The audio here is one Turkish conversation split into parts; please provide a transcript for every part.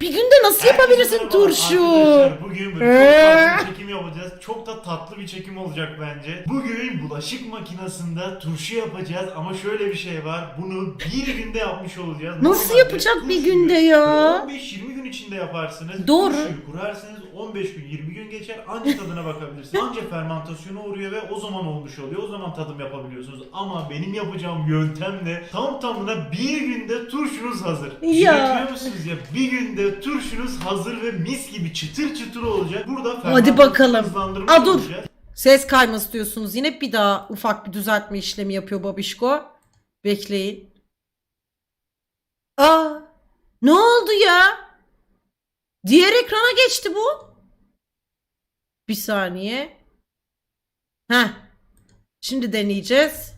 Bir günde nasıl yapabilirsin Herkese turşu? Arkadaşlar bugün Ee? çok tatlı bir çekim yapacağız. Çok da tatlı bir çekim olacak bence. Bugün bulaşık makinesinde turşu yapacağız ama şöyle bir şey var. Bunu bir günde yapmış olacağız. Nasıl Normalde yapacak bir turşuyu günde ya? 15-20 gün içinde yaparsınız. Doğru. Turşuyu kurarsınız 15 gün 20 gün geçer anca tadına bakabilirsiniz. Anca fermentasyona uğruyor ve o zaman olmuş oluyor. O zaman tadım yapabiliyorsunuz. Ama benim yapacağım yöntemle tam tamına bir günde turşunuz hazır. Ya. Düşünebiliyor musunuz ya? Bir günde turşunuz hazır ve mis gibi çıtır çıtır olacak. Burada Hadi bakalım. hızlandırmış Aa, dur. Ses kayması diyorsunuz. Yine bir daha ufak bir düzeltme işlemi yapıyor babişko. Bekleyin. Aa, ne oldu ya? Diğer ekrana geçti bu. Bir saniye. Heh. Şimdi deneyeceğiz.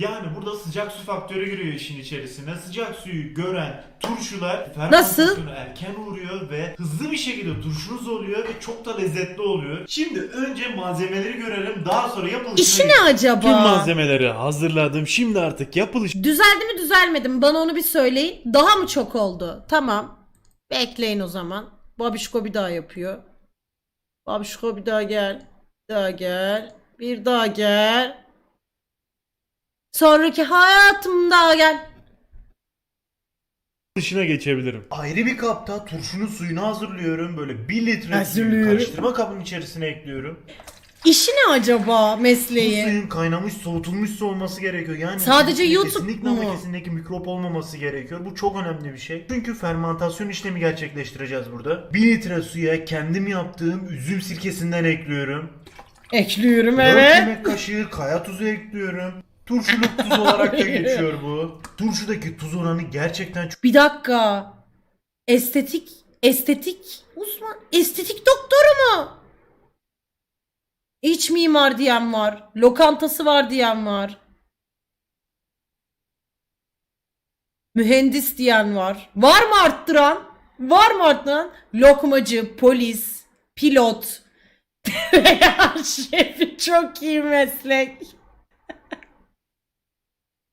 Yani burada sıcak su faktörü giriyor işin içerisine. Sıcak suyu gören turşular Nasıl? fermentasyona erken uğruyor ve hızlı bir şekilde turşunuz oluyor ve çok da lezzetli oluyor. Şimdi önce malzemeleri görelim daha sonra yapılışına İşi ne geçelim. acaba? Tüm malzemeleri hazırladım. Şimdi artık yapılış Düzeldi mi düzelmedi mi? Bana onu bir söyleyin. Daha mı çok oldu? Tamam. Bekleyin o zaman. Babişko bir daha yapıyor. Babişko bir daha gel. Bir daha gel. Bir daha gel. Sonraki hayatımda gel. yapılışına geçebilirim. Ayrı bir kapta turşunun suyunu hazırlıyorum. Böyle 1 litre suyu Hazırlıyorum. karıştırma kabının içerisine ekliyorum. İşi ne acaba Bu mesleği? suyun kaynamış, soğutulmuş su olması gerekiyor. Yani Sadece içinde YouTube kesinlikle mu? ama kesinlikle mikrop olmaması gerekiyor. Bu çok önemli bir şey. Çünkü fermentasyon işlemi gerçekleştireceğiz burada. 1 litre suya kendim yaptığım üzüm sirkesinden ekliyorum. Ekliyorum 4 evet. yemek kaşığı kaya tuzu ekliyorum. Turşuluk tuz olarak da geçiyor bu. Turşudaki tuz oranı gerçekten çok Bir dakika. Estetik, estetik uzman, estetik doktoru mu? İç mimar diyen var. Lokantası var diyen var. Mühendis diyen var. Var mı arttıran? Var mı arttıran? Lokmacı, polis, pilot. ya şefi çok iyi meslek.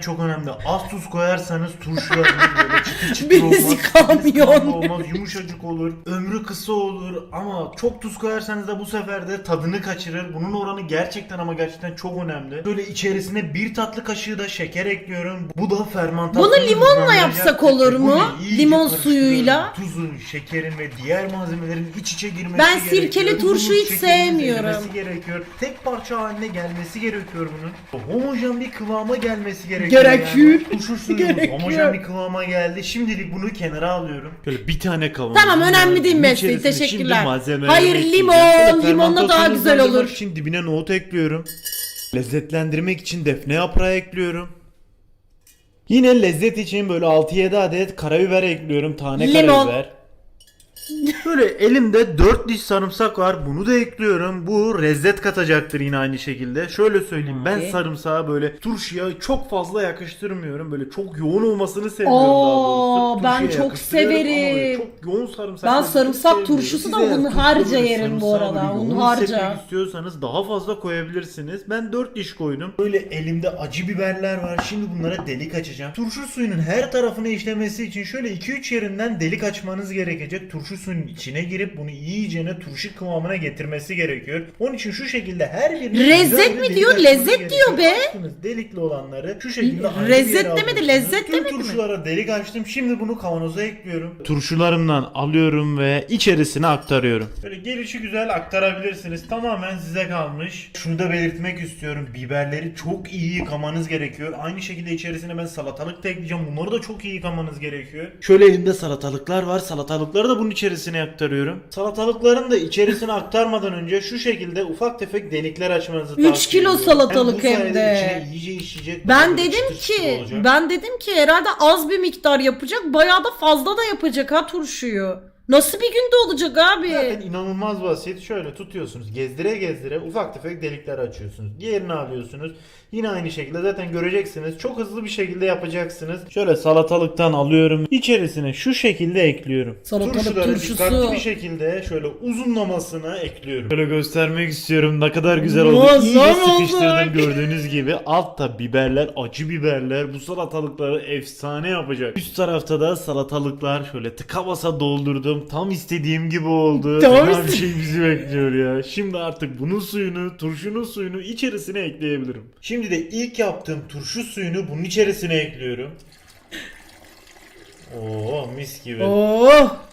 çok önemli. Az tuz koyarsanız turşularınız böyle çıtır çıtır Birisi olmaz. kamyon. olmaz. Yumuşacık olur. Ömrü kısa olur. Ama çok tuz koyarsanız da bu sefer de tadını kaçırır. Bunun oranı gerçekten ama gerçekten çok önemli. Böyle içerisine bir tatlı kaşığı da şeker ekliyorum. Bu da fermantasyon. Bunu limonla yapsak olur mu? Limon suyuyla. Tuzun, şekerin ve diğer malzemelerin iç içe girmesi Ben gerekiyor. sirkeli turşu Bunun hiç şekerin sevmiyorum. gerekiyor. Tek parça haline gelmesi gerekiyor bunun. Homojen bir kıvama gelmesi gerekiyor. Gerekiyor. Turşu suyumuz Gerekiyor. homojen bir kıvama geldi. Şimdilik bunu kenara alıyorum. Şöyle bir tane kavanoz. Tamam, önemli değil mesleği, teşekkürler. Hayır, limon, limonla daha güzel olur. için dibine nohut ekliyorum. Lezzetlendirmek için defne yaprağı ekliyorum. Yine lezzet için böyle 6-7 adet karabiber ekliyorum. Tane Limon. karabiber. Böyle elimde 4 diş sarımsak var. Bunu da ekliyorum. Bu lezzet katacaktır yine aynı şekilde. Şöyle söyleyeyim. Ben Abi. sarımsağı böyle turşuya çok fazla yakıştırmıyorum. Böyle çok yoğun olmasını seviyorum daha Oo, doğrusu. ben Turşuya çok yakıştırıyorum ama böyle severim. Çok yoğun sarımsak. Ben sarımsak turşusu da hunharca yerim bu arada, hunharca. hissetmek istiyorsanız daha fazla koyabilirsiniz. Ben 4 diş koydum. Böyle elimde acı biberler var. Şimdi bunlara delik açacağım. Turşu suyunun her tarafını işlemesi için şöyle 2-3 yerinden delik açmanız gerekecek. Turşu suyunun içine girip bunu iyicene turşu kıvamına getirmesi gerekiyor. Onun için şu şekilde her birine Lezzet mi diyor, lezzet diyor be. Açtınız delikli olanları şu şekilde ayrı bir Lezzet yere demedi, alıyorsunuz. lezzet Tüm demedi mi? turşulara delik açtım. Şimdi bunu kavanoza ekliyorum. Turşularımdan alıyorum ve içerisine aktarıyorum. Böyle gelişi güzel aktarabilirsiniz. Tamamen size kalmış. Şunu da belirtmek istiyorum. Biberleri çok iyi yıkamanız gerekiyor. Aynı şekilde içerisine ben salatalık da ekleyeceğim. Bunları da çok iyi yıkamanız gerekiyor. Şöyle elimde salatalıklar var. Salatalıkları da bunun içerisine aktarıyorum. Salatalıkların da içerisine aktarmadan önce şu şekilde ufak tefek delikler açmanızı tavsiye kilo ediyorum. salatalık bu hem sayede de. içine iyice işleyecek. Ben dedim ki ben dedim ki herhalde az bir miktar yapacak bayağı da fazla da yapacak ha turşuyu. Nasıl bir günde olacak abi? Zaten inanılmaz basit. Şöyle tutuyorsunuz. Gezdire gezdire ufak tefek delikler açıyorsunuz. Diğerini alıyorsunuz. Yine aynı şekilde zaten göreceksiniz. Çok hızlı bir şekilde yapacaksınız. Şöyle salatalıktan alıyorum. İçerisine şu şekilde ekliyorum. Salatalık Turşuları turşusu. dikkatli bir şekilde şöyle uzunlamasına ekliyorum. Böyle göstermek istiyorum ne kadar güzel oldu. Muazzam İyice oldu. sıkıştırdım gördüğünüz gibi. Altta biberler, acı biberler bu salatalıkları efsane yapacak. Üst tarafta da salatalıklar şöyle tıka basa doldurdum. Tam istediğim gibi oldu. Tam Fena bir şey bizi bekliyor ya. Şimdi artık bunun suyunu, turşunun suyunu içerisine ekleyebilirim. Şimdi de ilk yaptığım turşu suyunu bunun içerisine ekliyorum. Oo mis gibi. Oh.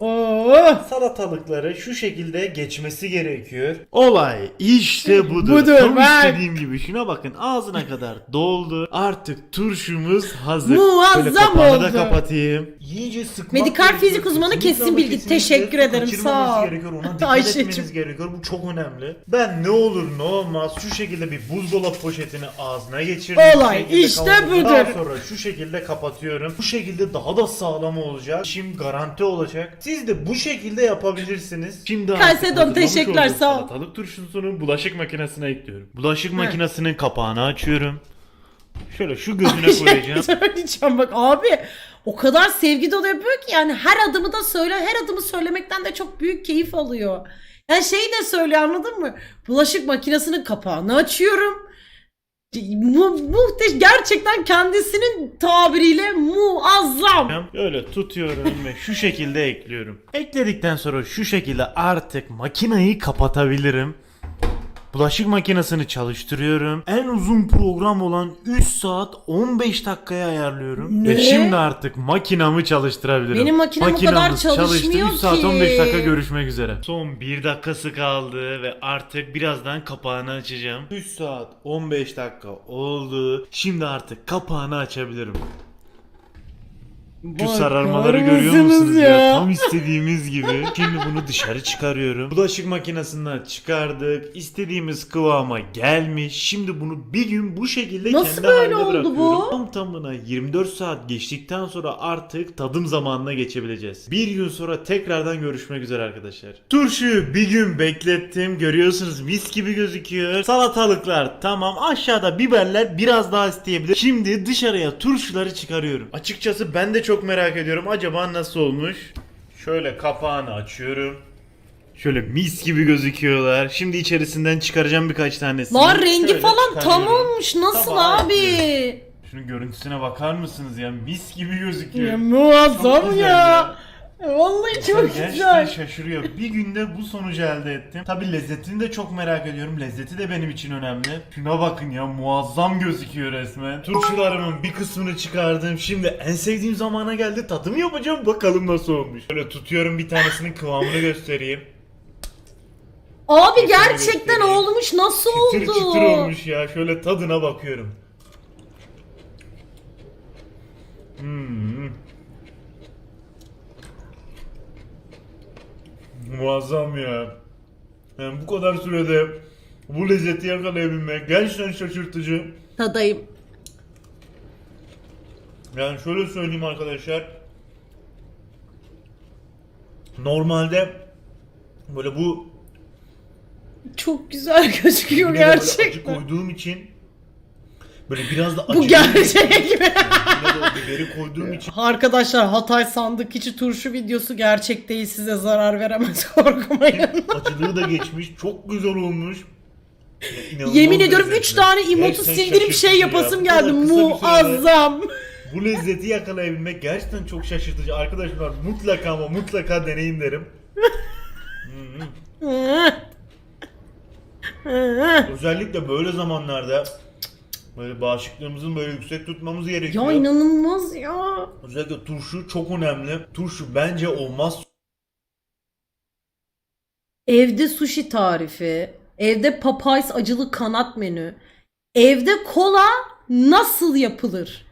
Oh. Salatalıkları şu şekilde geçmesi gerekiyor. Olay işte budur. Budur, Tam bak. istediğim gibi. Şuna bakın ağzına kadar doldu. Artık turşumuz hazır. Muazzam Böyle kapağını da oldu. kapatayım. İyice sıkmak Medikal gerekiyor. fizik uzmanı Kesinlikle kesin ama bilgi. kesinlikle Teşekkür ederim, kaçırmamanız sağ ol. Gerekiyor. Ona dikkat Ayşe'cim. etmeniz gerekiyor. Bu çok önemli. Ben ne olur ne olmaz şu şekilde bir buzdolabı poşetini ağzına geçirdim. Bu Olay şekilde işte kavanozu- Daha budur. sonra şu şekilde kapatıyorum. Bu şekilde daha da sağlam olacak. Şimdi garanti olacak. Siz de bu şekilde yapabilirsiniz. Şimdi Kalsedon, hazırlamış teşekkürler, olduğum sağ ol. Salatalık turşusunu bulaşık makinesine ekliyorum. Bulaşık makinesinin kapağını açıyorum. Şöyle şu gözüne koyacağım. Söyleyeceğim bak abi. O kadar sevgi dolu yapıyor ki yani her adımı da söyle, her adımı söylemekten de çok büyük keyif alıyor. Yani şeyi de söyle anladın mı? Bulaşık makinesinin kapağını açıyorum. Mu, muhteş gerçekten kendisinin tabiriyle muazzam. Böyle tutuyorum ve şu şekilde ekliyorum. Ekledikten sonra şu şekilde artık makineyi kapatabilirim. Bulaşık makinesini çalıştırıyorum. En uzun program olan 3 saat 15 dakikaya ayarlıyorum. Ne? Ve şimdi artık makinamı çalıştırabilirim. Benim makinem o Makinamız kadar çalışmıyor 3 saat ki. 15 dakika görüşmek üzere. Son 1 dakikası kaldı ve artık birazdan kapağını açacağım. 3 saat 15 dakika oldu. Şimdi artık kapağını açabilirim. Şu Bakar sararmaları görüyor mısınız musunuz ya? ya? Tam istediğimiz gibi. Şimdi bunu dışarı çıkarıyorum. Bulaşık makinesinden çıkardık. İstediğimiz kıvama gelmiş. Şimdi bunu bir gün bu şekilde Nasıl kendi böyle haline oldu bırakıyorum. bu? Tam tamına 24 saat geçtikten sonra artık tadım zamanına geçebileceğiz. Bir gün sonra tekrardan görüşmek üzere arkadaşlar. Turşuyu bir gün beklettim. Görüyorsunuz mis gibi gözüküyor. Salatalıklar tamam. Aşağıda biberler biraz daha isteyebilir. Şimdi dışarıya turşuları çıkarıyorum. Açıkçası ben de çok merak ediyorum. Acaba nasıl olmuş? Şöyle kapağını açıyorum. Şöyle mis gibi gözüküyorlar. Şimdi içerisinden çıkaracağım birkaç tanesini. Lan rengi Şöyle falan tam çıkarıyorum. olmuş. Nasıl Tabağa abi? Şunun görüntüsüne bakar mısınız ya? Mis gibi gözüküyor. Ya Çok muazzam güzel ya. Vallahi çok Gerçekten güzel. şaşırıyor. Bir günde bu sonucu elde ettim. Tabi lezzetini de çok merak ediyorum. Lezzeti de benim için önemli. Şuna bakın ya muazzam gözüküyor resmen. Turşularımın bir kısmını çıkardım. Şimdi en sevdiğim zamana geldi. Tadım yapacağım. Bakalım nasıl olmuş. Böyle tutuyorum bir tanesinin kıvamını göstereyim. Abi gerçekten göstereyim. olmuş. Nasıl Çıtır oldu? çıtır olmuş ya. Şöyle tadına bakıyorum. Hmm. Muazzam ya. Yani bu kadar sürede bu lezzeti yakalayabilmek gerçekten şaşırtıcı. Tadayım. Yani şöyle söyleyeyim arkadaşlar. Normalde böyle bu Çok güzel gözüküyor de böyle acı gerçekten. koyduğum için böyle biraz da acı Bu gerçek mi? O biberi koyduğum için Arkadaşlar Hatay sandık içi turşu videosu gerçek değil size zarar veremez korkmayın. acılığı da geçmiş. Çok güzel olmuş. Ya, Yemin ediyorum 3 lezzetli. tane emotu Gerçekten sildirip şey şaşırtıcı ya. yapasım Bu kadar geldi. kısa bir sürede Muazzam. Bu lezzeti yakalayabilmek gerçekten çok şaşırtıcı. Arkadaşlar mutlaka ama mutlaka deneyin derim. Özellikle böyle zamanlarda böyle bağışıklığımızın böyle yüksek tutmamız gerekiyor. ya inanılmaz ya. Özellikle turşu çok önemli. Turşu bence olmaz Evde sushi tarifi, evde Popeyes acılı kanat menü, evde kola nasıl yapılır?